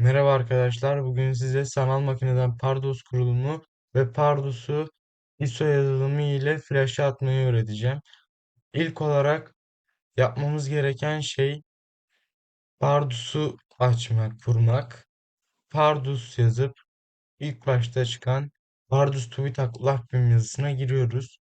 Merhaba arkadaşlar. Bugün size sanal makineden Pardus kurulumu ve Pardus'u ISO yazılımı ile flash'a atmayı öğreteceğim. İlk olarak yapmamız gereken şey Pardus'u açmak, kurmak. Pardus yazıp ilk başta çıkan Pardus TÜBİTAK Lakbim yazısına giriyoruz.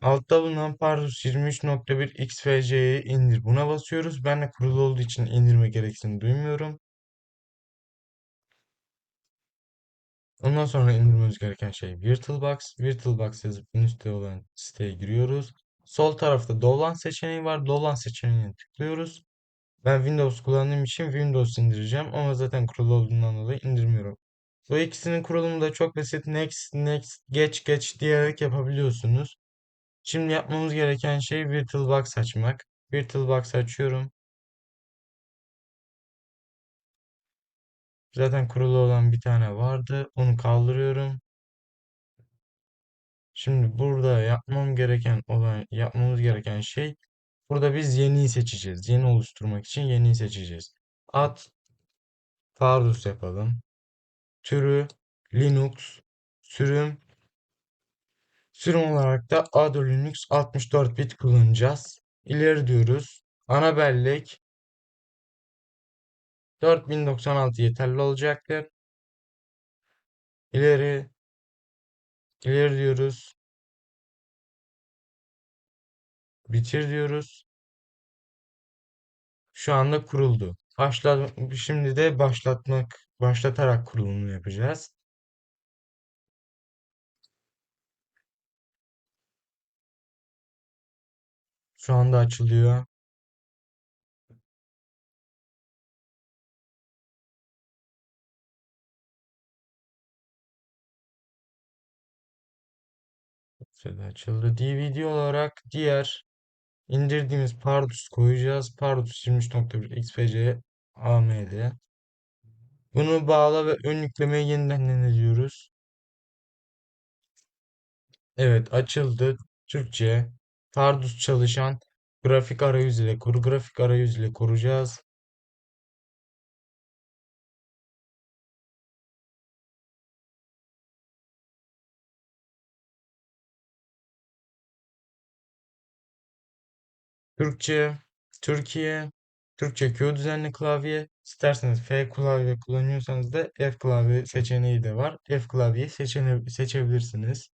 Altta bulunan Pardus 23.1 XFC'yi indir. Buna basıyoruz. Ben de kurulu olduğu için indirme gereksinimi duymuyorum. Ondan sonra indirmemiz gereken şey VirtualBox. VirtualBox yazıp en üstte olan siteye giriyoruz. Sol tarafta Dolan seçeneği var. Dolan seçeneğine tıklıyoruz. Ben Windows kullandığım için Windows indireceğim ama zaten kurulu olduğundan dolayı indirmiyorum. Bu ikisinin kurulumu da çok basit. Next, next, geç, geç diyerek yapabiliyorsunuz. Şimdi yapmamız gereken şey VirtualBox açmak. VirtualBox açıyorum. Zaten kurulu olan bir tane vardı. Onu kaldırıyorum. Şimdi burada yapmam gereken olan yapmamız gereken şey burada biz yeniyi seçeceğiz. Yeni oluşturmak için yeniyi seçeceğiz. Ad Pardus yapalım. Türü Linux. Sürüm sürüm olarak da Ado Linux 64 bit kullanacağız. İleri diyoruz. Ana bellek 4096 yeterli olacaktır. İleri ileri diyoruz. Bitir diyoruz. Şu anda kuruldu. Başla, şimdi de başlatmak, başlatarak kurulumunu yapacağız. Şu anda açılıyor. Şöyle açıldı. DVD olarak diğer indirdiğimiz Pardus koyacağız. Pardus 23.1 XFCE AMD. Bunu bağla ve ön yüklemeyi yeniden deneliyoruz. Evet açıldı. Türkçe. Pardus çalışan grafik arayüz ile kur. Grafik arayüz ile kuracağız. Türkçe, Türkiye, Türkçe Q düzenli klavye. İsterseniz F klavye kullanıyorsanız da F klavye seçeneği de var. F klavyeyi seçene seçebilirsiniz.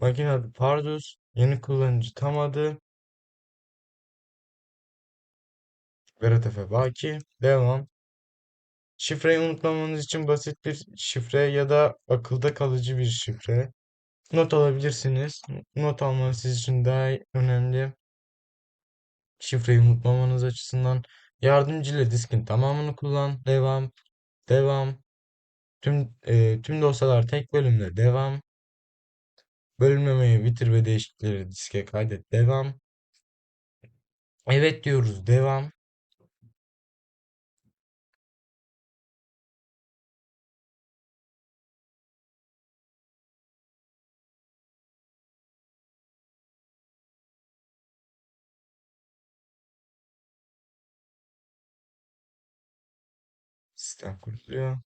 Makine adı Pardus. Yeni kullanıcı tam adı. Berat Efe Baki. Devam. Şifreyi unutmamanız için basit bir şifre ya da akılda kalıcı bir şifre. Not alabilirsiniz. Not almanız sizin için daha önemli. Şifreyi unutmamanız açısından. Yardımcı ile diskin tamamını kullan. Devam. Devam. Tüm e, tüm dosyalar tek bölümde devam. Bölünmemeyi bitir ve değişiklikleri diske kaydet. Devam. Evet diyoruz. Devam. Sistem kuruluyor.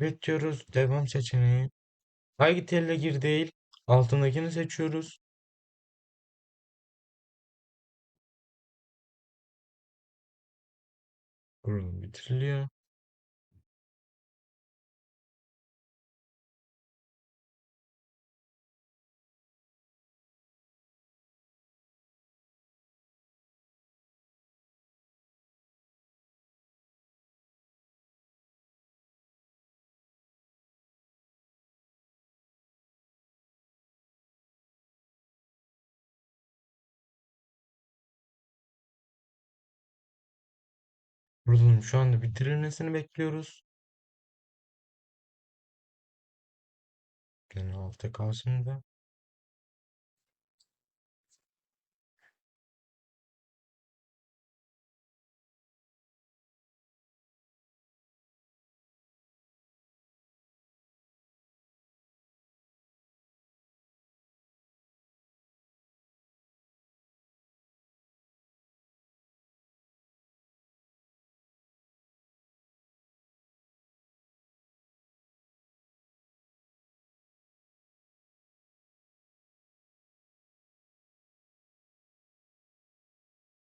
Evet diyoruz. Devam seçeneği. Hangi telle gir değil. Altındakini seçiyoruz. Kurulum bitiriliyor. Kurulum şu anda bitirilmesini bekliyoruz. Yani altta kalsın da.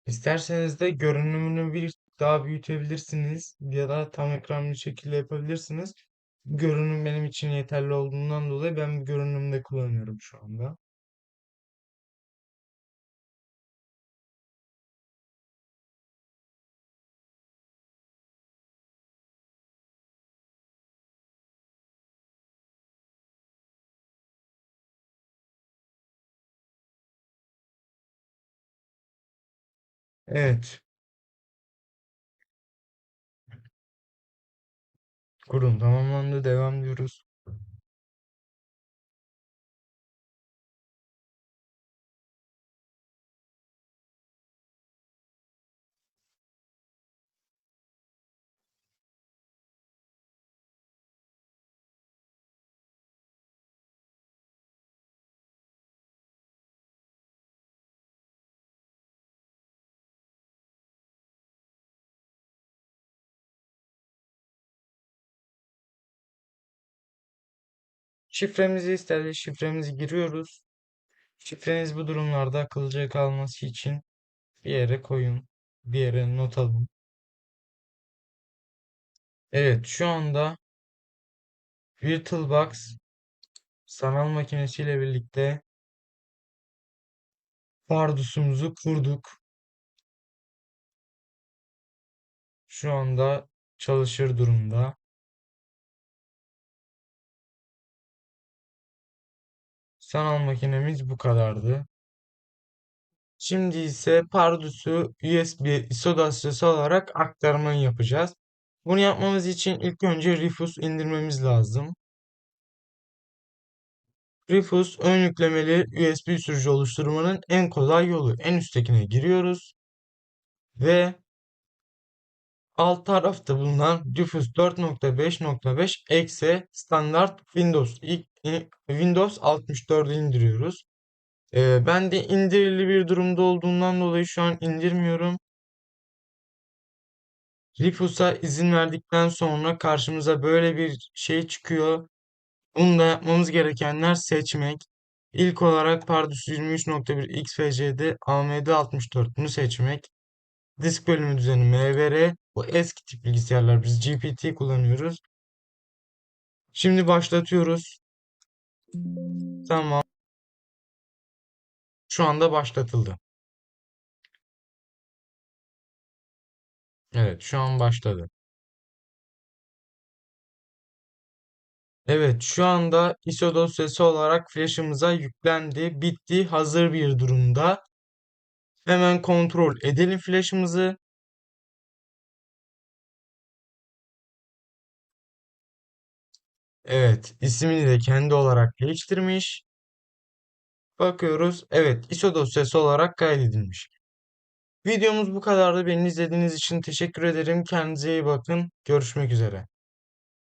İsterseniz de görünümünü bir daha büyütebilirsiniz ya da tam ekran bir şekilde yapabilirsiniz. Görünüm benim için yeterli olduğundan dolayı ben bu görünümde kullanıyorum şu anda. Evet, kurum tamamlandı. Devam diyoruz. Şifremizi isterse şifremizi giriyoruz. Şifreniz bu durumlarda akıllıca kalması için bir yere koyun. Bir yere not alın. Evet, şu anda VirtualBox sanal makinesiyle birlikte Pardus'umuzu kurduk. Şu anda çalışır durumda. Sanal makinemiz bu kadardı. Şimdi ise Pardus'u USB ISO dosyası olarak aktarmayı yapacağız. Bunu yapmamız için ilk önce Rufus indirmemiz lazım. Rufus ön yüklemeli USB sürücü oluşturmanın en kolay yolu. En üsttekine giriyoruz ve alt tarafta bulunan Rufus 4.5.5 exe standart Windows Windows 64'ü indiriyoruz. Ee, ben de indirili bir durumda olduğundan dolayı şu an indirmiyorum. Rifus'a izin verdikten sonra karşımıza böyle bir şey çıkıyor. Bunu da yapmamız gerekenler seçmek. İlk olarak Pardus 23.1 XFC'de AMD 64 bunu seçmek. Disk bölümü düzeni MVR. Bu eski tip bilgisayarlar biz GPT kullanıyoruz. Şimdi başlatıyoruz. Tamam. Şu anda başlatıldı. Evet, şu an başladı. Evet, şu anda ISO dosyası olarak flash'ımıza yüklendi. Bitti, hazır bir durumda. Hemen kontrol edelim flash'ımızı. Evet, ismini de kendi olarak değiştirmiş. Bakıyoruz. Evet, ISO dosyası olarak kaydedilmiş. Videomuz bu kadardı. Beni izlediğiniz için teşekkür ederim. Kendinize iyi bakın. Görüşmek üzere.